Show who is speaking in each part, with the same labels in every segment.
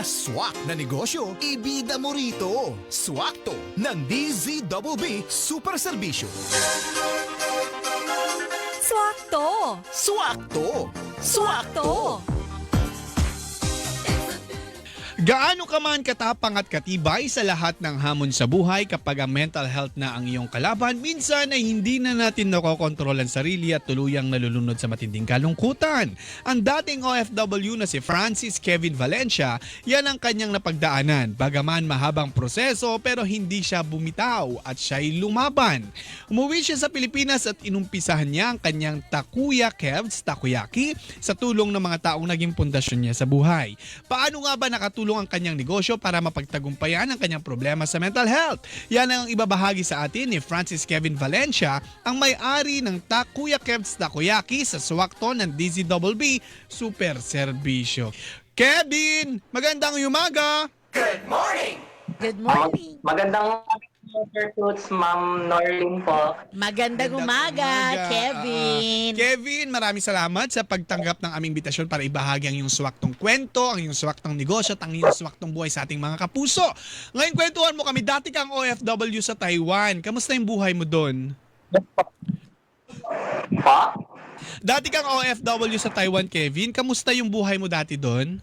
Speaker 1: mga swak na negosyo, ibida mo rito. Swakto ng DZBB Super Serbisyo.
Speaker 2: Swakto!
Speaker 1: Swakto!
Speaker 2: Swakto!
Speaker 3: Gaano ka man katapang at katibay sa lahat ng hamon sa buhay kapag ang mental health na ang iyong kalaban, minsan ay hindi na natin nakokontrol ang sarili at tuluyang nalulunod sa matinding kalungkutan. Ang dating OFW na si Francis Kevin Valencia, yan ang kanyang napagdaanan. Bagaman mahabang proseso pero hindi siya bumitaw at siya'y lumaban. Umuwi siya sa Pilipinas at inumpisahan niya ang kanyang Takuya Kevs Takoyaki sa tulong ng mga taong naging pundasyon niya sa buhay. Paano nga ba nakatulong ang kanyang negosyo para mapagtagumpayan ang kanyang problema sa mental health? Yan ang ibabahagi sa atin ni Francis Kevin Valencia, ang may-ari ng Takuya Kevs Takoyaki sa swakto ng DZBB Super Serbisyo. Kevin, magandang umaga!
Speaker 2: Good
Speaker 4: Mag-
Speaker 2: morning!
Speaker 4: magandang Toots, Ma'am Norling po.
Speaker 2: Magandang
Speaker 3: Magandang
Speaker 2: umaga, Kevin!
Speaker 3: Ah, Kevin, maraming salamat sa pagtanggap ng aming invitasyon para ibahagi ang iyong swaktong kwento, ang iyong swaktong negosyo at ang iyong swaktong buhay sa ating mga kapuso. Ngayon, kwentuhan mo kami, dati kang OFW sa Taiwan. Kamusta yung buhay mo doon?
Speaker 4: Pa?
Speaker 3: Dati kang OFW sa Taiwan, Kevin. Kamusta yung buhay mo dati doon?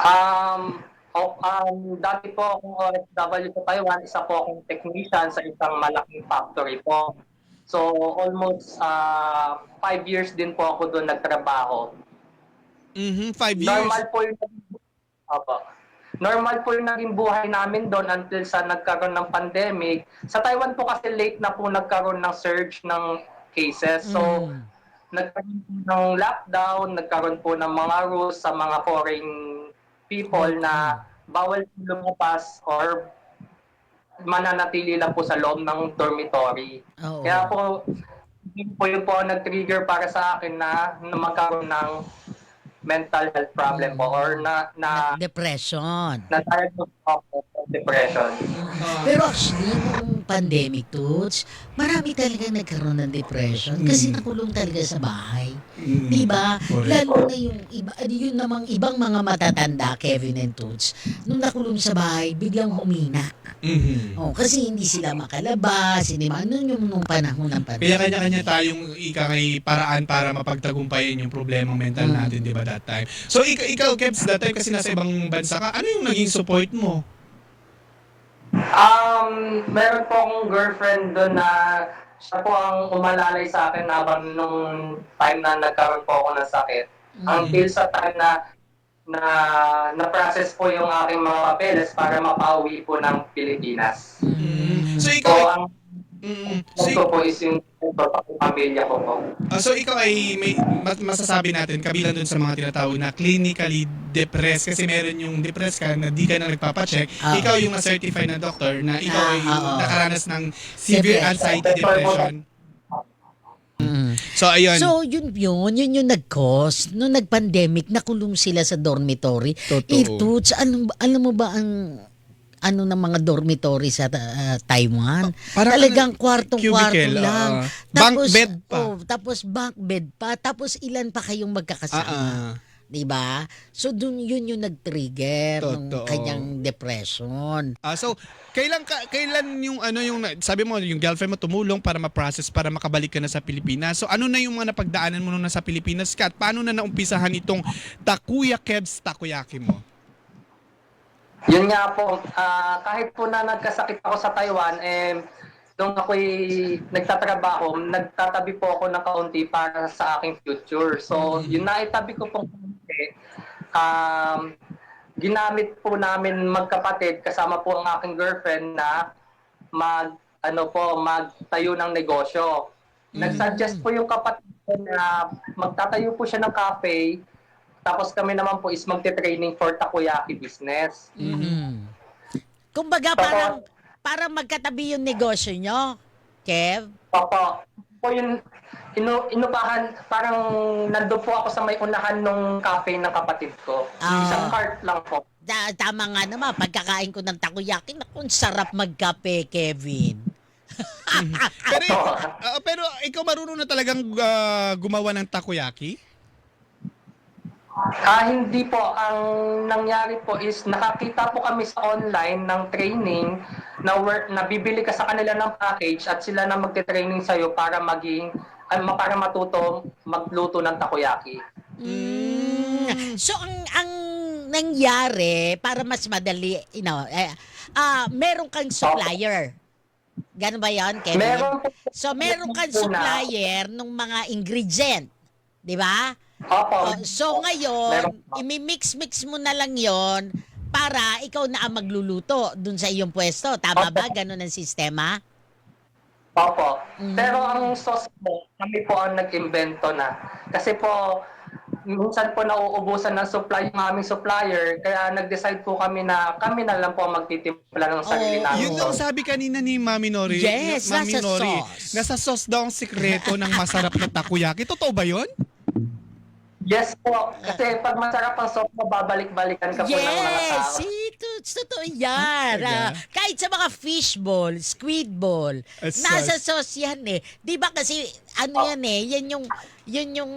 Speaker 4: Um, oh, um, dati po akong OFW sa Taiwan, isa po akong technician sa isang malaking factory po. So, almost uh, five years din po ako doon nagtrabaho.
Speaker 3: Mhm, five years.
Speaker 4: Normal po yung Opo. Normal po yung naging buhay namin doon until sa nagkaroon ng pandemic. Sa Taiwan po kasi late na po nagkaroon ng surge ng cases. So,
Speaker 2: Mm.
Speaker 4: nagkaroon po ng lockdown, nagkaroon po ng mga rules sa mga foreign people na bawal po lumabas or mananatili lang po sa loob ng dormitory.
Speaker 2: Oo.
Speaker 4: Kaya po, yun po yung po nag-trigger para sa akin na, na magkaroon ng mental health problem po or na na
Speaker 2: Depression.
Speaker 4: na-diagnose po ako ng depression.
Speaker 5: Pero actually, nung pandemic, Toots, marami talaga nagkaroon ng depression kasi nakulong talaga sa bahay. Di ba?
Speaker 3: Correct.
Speaker 5: Lalo na yung iba, yun namang ibang mga matatanda, Kevin and Toots, nung nakulong sa bahay, biglang humina.
Speaker 3: Mhm.
Speaker 5: Oh, kasi hindi sila makalabas, hindi ma, ano yung nung panahon ng
Speaker 3: Kaya
Speaker 5: pandemic.
Speaker 3: kanya-kanya tayong ika kay paraan para mapagtagumpayan yung problemang mental
Speaker 5: Mm.
Speaker 3: natin, di ba, that time? So, ikaw, ikaw Kebs, that time kasi nasa ibang bansa ka, ano yung naging support mo?
Speaker 4: Um, meron po akong girlfriend doon na siya po ang umalalay sa akin habang nung time na nagkaroon po ako ng sakit. Until sa time na na na-process po yung aking mga papeles para mapauwi po ng Pilipinas.
Speaker 3: Mm. So,
Speaker 4: So,
Speaker 3: ikaw,
Speaker 4: ang
Speaker 3: mm, so,
Speaker 4: gusto po is yung pamilya ko po.
Speaker 3: Ah, so ikaw ay may mas- masasabi natin kabilang dun sa mga tinatawag na clinically depressed kasi meron yung depressed ka na di ka na nagpapacheck.
Speaker 5: Ah.
Speaker 3: ikaw yung na-certify na doctor na ikaw
Speaker 5: Ah,
Speaker 3: ay
Speaker 5: oo.
Speaker 3: nakaranas ng severe anxiety depression.
Speaker 5: Mm.
Speaker 3: So ayun.
Speaker 5: So, yun yun, yun yung nag-cause. Nung nag-pandemic, nakulong sila sa dormitory.
Speaker 3: Totoo.
Speaker 5: Eh, Toots, alam, alam mo ba ang ano ng mga dormitory sa uh, Taiwan?
Speaker 3: Parang
Speaker 5: Talagang
Speaker 3: ano,
Speaker 5: kwartong-kwarto lang.
Speaker 3: ah. Bunk bed pa.
Speaker 5: oh, tapos bunk bed pa. Tapos ilan pa kayong magkakasama.
Speaker 3: ah.
Speaker 5: 'Di ba? So dun yun yung nag-trigger ng
Speaker 3: Totoo.
Speaker 5: kanyang depression.
Speaker 3: Ah, so kailan ka, kailan yung ano yung sabi mo yung girlfriend mo tumulong para ma-process para makabalik ka na sa Pilipinas. So ano na yung mga napagdaanan mo nung nasa Pilipinas ka at paano na naumpisahan itong Takuya Kebs Takoyaki mo?
Speaker 4: Yun nga po, ah, kahit po na nagkasakit ako sa Taiwan, eh, nung ako'y nagtatrabaho, nagtatabi po ako ng kaunti para sa aking future. So, yun na itabi ko pong kaunti, um, ginamit po namin magkapatid kasama po ang aking girlfriend na mag ano po magtayo ng negosyo. Nag-suggest po yung kapatid ko na magtatayo po siya ng cafe tapos kami naman po is magte-training for takoyaki business.
Speaker 5: Mhm. Kumbaga parang parang magkatabi yung negosyo nyo, Kev.
Speaker 4: Opo. Po yun, inu, inupahan, parang nando po ako sa may unahan nung cafe ng kapatid ko.
Speaker 5: Ah.
Speaker 4: Isang cart lang po.
Speaker 5: Da, tama nga naman, pagkakain ko ng takoyaki, naku, sarap magkape, Kevin.
Speaker 3: Pero, ah, pero ikaw marunong na talagang ah, gumawa ng takoyaki?
Speaker 4: Ah, hindi po. Ang nangyari po is nakakita po kami sa online ng training na work na bibili ka sa kanila ng package at sila na magte-training sa para maging ah, para matuto magluto ng takoyaki.
Speaker 5: Mm. So ang ang nangyari para mas madali, you know, eh, ah meron kang supplier. Ganun ba 'yon, Kevin?
Speaker 4: Meron po
Speaker 5: So meron kang supplier ng mga ingredient, 'di ba?
Speaker 4: Opo.
Speaker 5: Oh, so ngayon, imi-mix-mix mo na lang 'yon para ikaw na ang magluluto dun sa iyong pwesto. Tama ba? Ganun ang sistema?
Speaker 4: Opo.
Speaker 5: Mm.
Speaker 4: Pero ang sauce po, kami po ang nag-invento na. Kasi po, minsan po nauubusan ng supply yung aming supplier, kaya nag-decide po kami na kami na lang po ang magtitimpla ng sarili
Speaker 5: Oh.
Speaker 4: namin.
Speaker 3: Yun ang sabi kanina ni Mami Nori.
Speaker 5: Yes,
Speaker 3: Mami
Speaker 5: nasa
Speaker 3: Nori,
Speaker 5: sauce.
Speaker 3: Nasa sauce daw ang sikreto ng masarap na takoyaki. Totoo ba yun?
Speaker 4: Yes po. Kasi pag masarap ang mo, babalik-balikan ka po ng mga
Speaker 5: Yes,
Speaker 4: tao.
Speaker 5: ito, totoo yan.
Speaker 3: Talaga?
Speaker 5: Ah, kahit sa mga fish ball, squid ball,
Speaker 3: A
Speaker 5: nasa
Speaker 3: sauce.
Speaker 5: sauce yan eh. Di ba kasi, ano yan eh, yan yung, yun yung,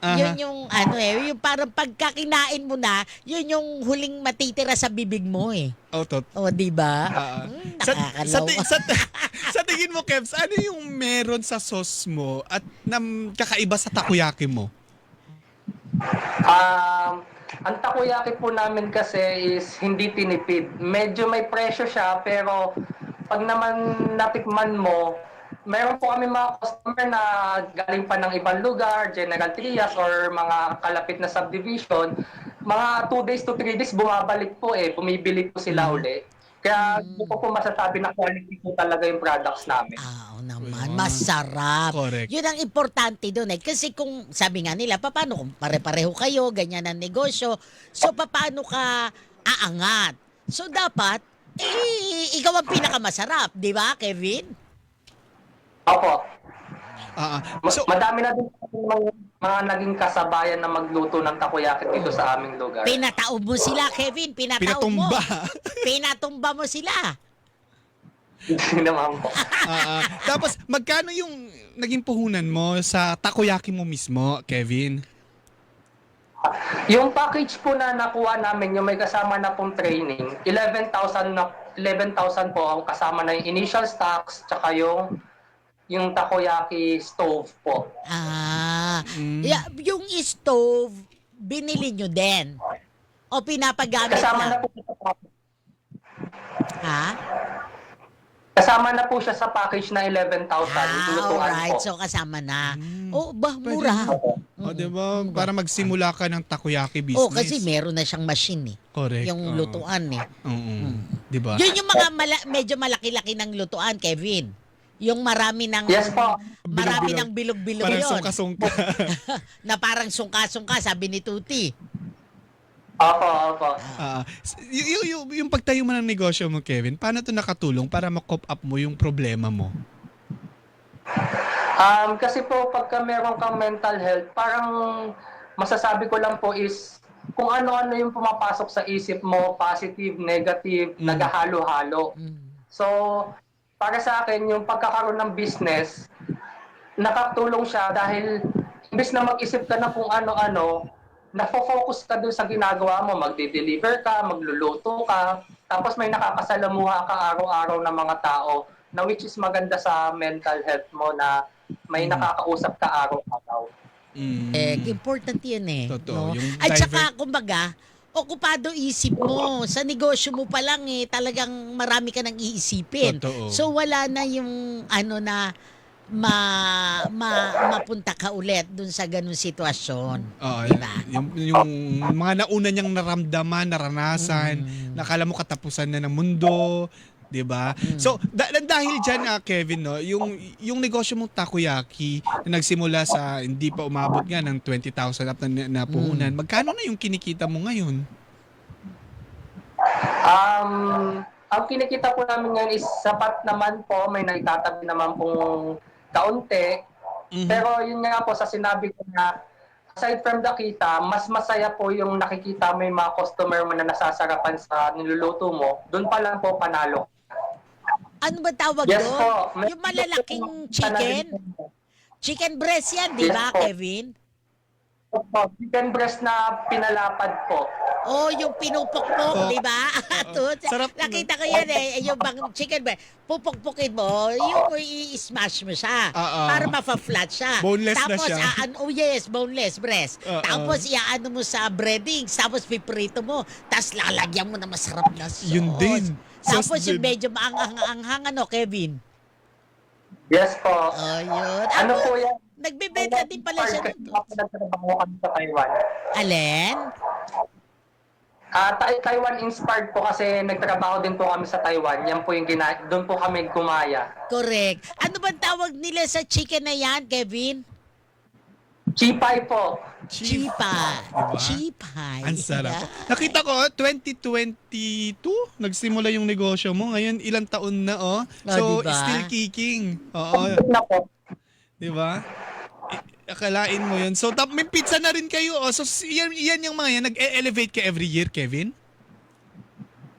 Speaker 3: Aha.
Speaker 5: yun yung, ano eh, yung parang pagkakinain mo na, yun yung huling matitira sa bibig mo eh.
Speaker 3: Oh, tot.
Speaker 5: O, di ba?
Speaker 3: Ah,
Speaker 5: Mm,
Speaker 3: sa, sa,
Speaker 5: nakakaloka.
Speaker 3: ti- sa, sa tingin mo, Kevs, ano yung meron sa sauce mo at nam, kakaiba sa takoyaki mo?
Speaker 4: Um, ang takoyaki po namin kasi is hindi tinipid. Medyo may presyo siya pero pag naman natikman mo, meron po kami mga customer na galing pa ng ibang lugar, General Trias or mga kalapit na subdivision. Mga 2 days to 3 days bumabalik po eh, bumibili po sila uli. Kaya hindi ko po masasabi na quality po talaga yung products namin.
Speaker 5: Ah, oo naman,
Speaker 3: Ayun.
Speaker 5: masarap.
Speaker 3: Correct.
Speaker 5: Yun ang importante doon eh. Kasi kung sabi nga nila, paano kung pare-pareho kayo, ganyan ang negosyo, so paano ka aangat? So dapat, eh, ikaw ang pinakamasarap, di ba, Kevin?
Speaker 4: Opo. Ma-
Speaker 3: so,
Speaker 4: madami na din mga, mga naging kasabayan na magluto ng takoyaki dito sa aming lugar.
Speaker 5: Pinataob mo sila, Kevin. Pinataob mo.
Speaker 3: pinatumba.
Speaker 5: Pinatumba mo sila.
Speaker 4: Hindi naman po.
Speaker 3: Ah, ah. Tapos, magkano yung naging puhunan mo sa takoyaki mo mismo, Kevin?
Speaker 4: Yung package po na nakuha namin, yung may kasama na pong training, 11,000 na 11,000 po ang kasama na yung initial stocks tsaka yung yung takoyaki stove po.
Speaker 5: Ah,
Speaker 3: Mm.
Speaker 5: yeah, yung stove, binili nyo din. O pinapagamit
Speaker 4: Kasama na
Speaker 5: na.
Speaker 4: po siya sa package.
Speaker 5: Ha?
Speaker 4: Kasama na po siya sa package na 11,000.
Speaker 5: Ah,
Speaker 4: lutuan
Speaker 5: alright.
Speaker 4: po.
Speaker 5: So kasama na.
Speaker 3: Mm.
Speaker 5: Oh, bah,
Speaker 3: Pwede
Speaker 5: mura.
Speaker 3: na. O, di ba? Para magsimula ka ng takoyaki business.
Speaker 5: Oh, kasi meron na siyang machine eh.
Speaker 3: Correct.
Speaker 5: Yung
Speaker 3: oo.
Speaker 5: lutuan eh.
Speaker 3: Oo. Di ba?
Speaker 5: Yun yung mga mala- medyo malaki-laki ng lutuan, Kevin. Yung marami ng
Speaker 4: Yes po.
Speaker 5: marami
Speaker 3: Bilog-bilog.
Speaker 5: ng bilog-bilog
Speaker 3: Parang
Speaker 5: yun.
Speaker 3: sungka-sungka.
Speaker 5: na parang sungka-sungka, sabi ni Tuti.
Speaker 4: Opo, opo.
Speaker 3: Ah, y- y- yung, yung pagtayo mo ng negosyo mo, Kevin, paano to nakatulong para ma-cope up mo yung problema mo?
Speaker 4: Um, kasi po pagka meron kang mental health, parang masasabi ko lang po is kung ano-ano yung pumapasok sa isip mo, positive, negative,
Speaker 3: Mm.
Speaker 4: naghahalo-halo.
Speaker 5: Mm.
Speaker 4: So, para sa akin, yung pagkakaroon ng business, nakatulong siya dahil imbes na mag-isip ka na kung ano-ano, nafo-focus ka dun sa ginagawa mo, magde-deliver ka, magluluto ka, tapos may nakakasalamuha ka araw-araw ng mga tao na which is maganda sa mental health mo na may
Speaker 3: Mm.
Speaker 4: nakakausap ka araw-araw.
Speaker 3: Mm.
Speaker 5: Eh, important yun eh.
Speaker 3: Totoo,
Speaker 5: no?
Speaker 3: yung
Speaker 5: At saka, kumbaga, okupado isip mo. Sa negosyo mo pa lang eh, talagang marami ka nang iisipin.
Speaker 3: Totoo.
Speaker 5: So, wala na yung ano na ma, ma mapunta ka ulit dun sa ganung sitwasyon.
Speaker 3: Oo,
Speaker 5: Diba?
Speaker 3: yung, yung mga nauna niyang naramdaman, naranasan,
Speaker 5: Mm.
Speaker 3: nakala mo katapusan na ng mundo, 'di ba?
Speaker 5: Mm.
Speaker 3: So da- da- dahil diyan ah, Kevin no, yung yung negosyo mong takoyaki na nagsimula sa hindi pa umabot nga ng 20,000 up na, na puhunan,
Speaker 5: Mm.
Speaker 3: magkano na yung kinikita mo ngayon?
Speaker 4: Um, ang kinikita po namin ngayon is sapat naman po, may naitatabi naman pong kaunti,
Speaker 3: Mhm.
Speaker 4: Pero yun nga po sa sinabi ko na aside from the kita, mas masaya po yung nakikita mo yung mga customer mo na nasasarapan sa niluluto mo. Doon pa lang po panalo.
Speaker 5: Ano ba tawag
Speaker 4: Yes
Speaker 5: doon?
Speaker 4: po. May-
Speaker 5: Yung malalaking chicken? Chicken breast yan, di
Speaker 4: Yes
Speaker 5: ba,
Speaker 4: po.
Speaker 5: Kevin?
Speaker 4: Chicken breast na pinalapad po.
Speaker 5: Oh, yung pinupukpok,
Speaker 3: Oh.
Speaker 5: di ba?
Speaker 3: Sarap
Speaker 5: Nakita ko yan eh, yung bang chicken breast, pupukpukin mo, yung i-smash mo siya
Speaker 3: Oo.
Speaker 5: para mafa-flat siya.
Speaker 3: Boneless na
Speaker 5: tapos,
Speaker 3: siya.
Speaker 5: aan- oh yes, boneless breast.
Speaker 3: Oo.
Speaker 5: Tapos iaano mo sa breadings, tapos piprito mo, tapos lalagyan mo na masarap na sauce.
Speaker 3: Yun din.
Speaker 5: Tapos yung medyo maanghang-anghang ano, Kevin.
Speaker 4: Yes po.
Speaker 5: Oh, yun.
Speaker 4: Ano po yan?
Speaker 5: nagbebenta din pala siya.
Speaker 4: Ako nagtrabaho kami sa Taiwan.
Speaker 5: Alin?
Speaker 4: Ah, Tai- Taiwan inspired po kasi nagtrabaho din po kami sa Taiwan. Yan po yung gina doon po kami gumaya.
Speaker 5: Correct. Ano bang tawag nila sa chicken na yan, Kevin?
Speaker 4: Chipay po.
Speaker 5: Chipay.
Speaker 3: Diba?
Speaker 5: Chipay.
Speaker 3: Ang sarap.
Speaker 5: Yeah.
Speaker 3: Nakita ko, 2022, nagsimula yung negosyo mo. Ngayon, ilang taon na, oh.
Speaker 5: Ah,
Speaker 3: So,
Speaker 5: diba?
Speaker 3: still kicking. Oo,
Speaker 4: Na po.
Speaker 3: di ba? Akalain mo yun. So, tap, may pizza na rin kayo, oh. So, yan, yan yung mga yan. Nag-elevate ka every year, Kevin?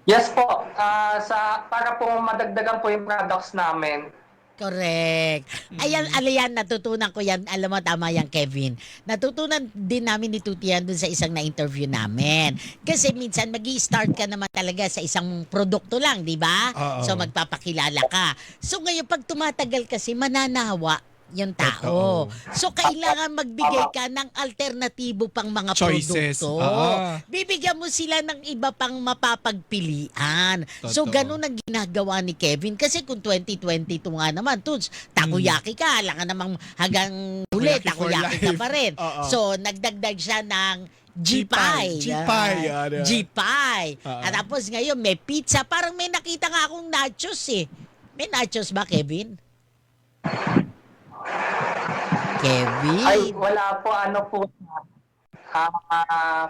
Speaker 4: Yes po. Ah, sa para po madagdagan po yung products namin.
Speaker 5: Correct. Ayan, alayan, natutunan ko yan. Alam mo, tama yan, Kevin. Natutunan din namin ni Tuti yan dun sa isang na-interview namin. Kasi minsan, mag start ka naman talaga sa isang produkto lang, di ba? So, magpapakilala ka. So, ngayon, pag tumatagal kasi, mananawa yung tao. So, kailangan magbigay ka ng alternatibo pang mga
Speaker 3: Choices.
Speaker 5: produkto.
Speaker 3: Oo.
Speaker 5: Bibigyan mo sila ng iba pang mapapagpilian. So,
Speaker 3: Totoo.
Speaker 5: ganun ang ginagawa ni Kevin. Kasi kung 2022 nga naman, Tuts, takoyaki ka. Alam ka namang hanggang ulit,
Speaker 3: Takoyaki for
Speaker 5: takoyaki ka
Speaker 3: life.
Speaker 5: pa rin.
Speaker 3: Oo.
Speaker 5: So, nagdagdag siya ng
Speaker 3: G-pie.
Speaker 5: G-pie.
Speaker 3: G-pie,
Speaker 5: Ah,
Speaker 3: ano.
Speaker 5: G-pie.
Speaker 3: Oo.
Speaker 5: At tapos ngayon, may pizza. Parang may nakita nga akong nachos eh. May nachos ba, Kevin? Kevin?
Speaker 4: Ay, wala po ano po. Ah, ah,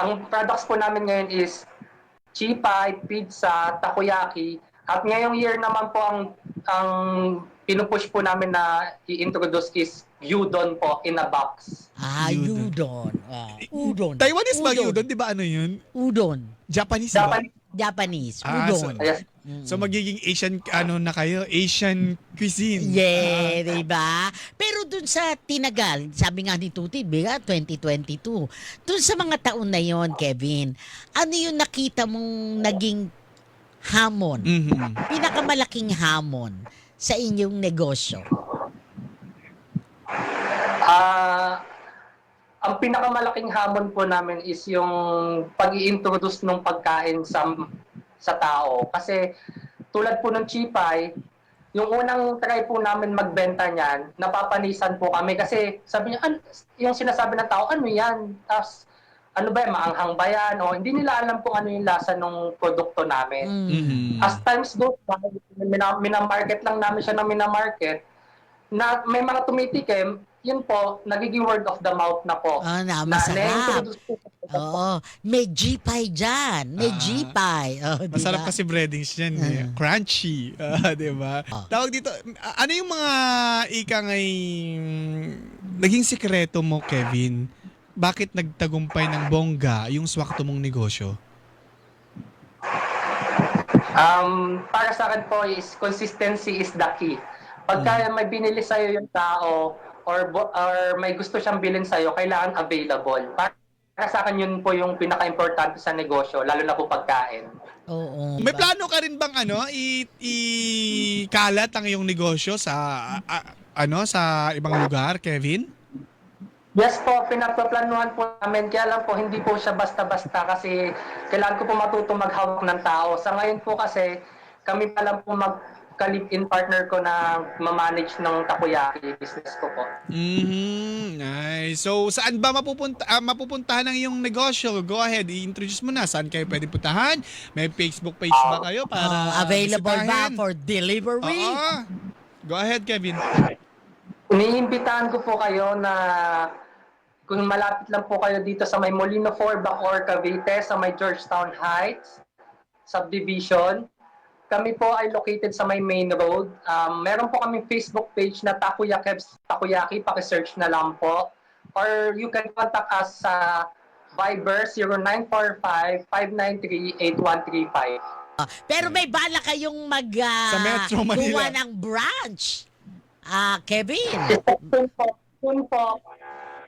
Speaker 4: ang products po namin ngayon is chipay, pizza, takoyaki. At ngayong year naman po ang ang pinupush po namin na i-introduce is udon po in a box.
Speaker 5: Ah,
Speaker 3: Udon.
Speaker 5: udon. Ah, udon.
Speaker 3: Taiwanese ba yun? Di ba ano yun?
Speaker 5: Udon.
Speaker 3: Japanese ba?
Speaker 4: Japanese,
Speaker 5: Japanese.
Speaker 3: Ah,
Speaker 5: Udon.
Speaker 4: yes,
Speaker 3: So, magiging Asian, ano na kayo? Asian cuisine.
Speaker 5: Yeah, di ba? Pero dun sa tinagal, sabi nga ni Tuti, biga 2022. Dun sa mga taon na yon, Kevin, ano yung nakita mong naging hamon?
Speaker 3: Mhm.
Speaker 5: Pinakamalaking hamon sa inyong negosyo?
Speaker 4: Ah, ang pinakamalaking hamon po namin is yung pag introduce ng pagkain sa sa tao. Kasi tulad po ng chipay, yung unang try po namin magbenta niyan, napapanisan po kami kasi sabi niya, "An- yung sinasabi ng tao, ano yan? Tapos, ano ba yan, maanghang ba yan? O hindi nila alam kung ano yung lasa ng produkto namin.
Speaker 5: Mm.
Speaker 3: Mhm.
Speaker 4: As times go by, mina, minamarket lang namin siya ng minamarket, na may mga tumitikim, yun po, nagiging word of the mouth na po.
Speaker 5: Ah, na,
Speaker 4: Na
Speaker 5: masarap.
Speaker 4: po.
Speaker 5: Oo. May G-pie dyan. May
Speaker 3: Ah.
Speaker 5: G-pie. Oh, di
Speaker 3: Masarap kasi breadings yan. eh.
Speaker 5: Ah.
Speaker 3: Crunchy. Ah, di ba?
Speaker 5: Ah.
Speaker 3: Tawag dito, ano yung mga ika ngay naging sikreto mo, Kevin? Bakit nagtagumpay ng bongga yung swakto mong negosyo?
Speaker 4: Um, para sa akin po is consistency is the key. Pagka may binili sa'yo yung tao or or may gusto siyang bilhin sa'yo, kailangan available. Para, sa akin yun po yung pinaka-importante sa negosyo, lalo na po pagkain.
Speaker 5: Oo.
Speaker 3: May plano ka rin bang ano, i, i-kalat ang iyong negosyo sa a- ano sa ibang lugar, Kevin?
Speaker 4: Yes po, pinapaplanuhan po namin. Kaya lang po, hindi po siya basta-basta kasi kailangan ko po matuto maghawak ng tao. Sa ngayon po kasi, kami pa lang po magka-live-in partner ko na mamanage ng takoyaki business ko po.
Speaker 3: Mhm. Nice. So, saan ba mapupunta ah, mapupuntahan ang iyong negosyo? Go ahead, i-introduce mo na. Saan kayo pwede puntahan? May Facebook page ba kayo para
Speaker 5: Oh, available ba
Speaker 3: bisitahin?
Speaker 5: for delivery?
Speaker 3: Oo. Go ahead, Kevin.
Speaker 4: Iniimbitahan ko po kayo na kung malapit lang po kayo dito sa may Molino 4 Bacoor, Cavite, sa may Georgetown Heights subdivision. Kami po ay located sa may main road. Um, meron po kami Facebook page na Takoyaki, Takoyaki, pakisearch na lang po. Or you can contact us sa Viber 0945-593-8135.
Speaker 5: Pero may bala kayong mag ah,
Speaker 3: Sa Metro Manila.
Speaker 5: gawa ng branch. Ah, Kevin.
Speaker 4: Soon po, soon po,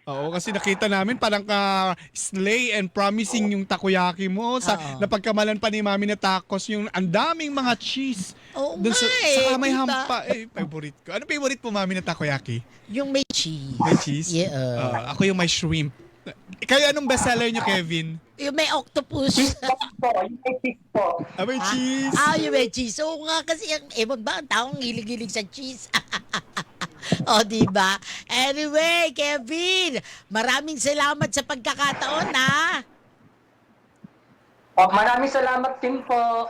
Speaker 3: Oo, kasi nakita namin parang ka slay and promising yung takoyaki mo. Sa
Speaker 5: Oo.
Speaker 3: napagkamalan pa ni Mami na tacos yung ang daming mga cheese.
Speaker 5: Oo
Speaker 3: Dun sa,
Speaker 5: nga eh,
Speaker 3: saka may
Speaker 5: diba?
Speaker 3: hampa. Eh, favorite ko. Ano favorite mo, Mami, na takoyaki?
Speaker 5: Yung may cheese.
Speaker 3: May cheese?
Speaker 5: Yeah.
Speaker 3: Ah, ako yung may shrimp. Kayo anong bestseller nyo, Kevin?
Speaker 5: yung may octopus.
Speaker 4: Po, yung may po.
Speaker 3: Ah, may
Speaker 5: Ah,
Speaker 3: cheese.
Speaker 5: Ah, yung may cheese. Oo nga, kasi ang ewan ba, ang taong hilig-hilig sa cheese. o, di ba? Anyway, Kevin, maraming salamat sa pagkakataon, ha?
Speaker 4: Oh, maraming salamat din po.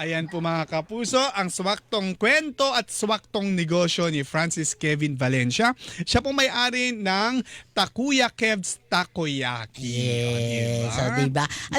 Speaker 3: Ayan po mga kapuso, ang swaktong kwento at swaktong negosyo ni Francis Kevin Valencia. Siya po may-ari ng Takuya Kev's Takoyaki.
Speaker 5: Yes, O,
Speaker 3: diba?
Speaker 5: di ba?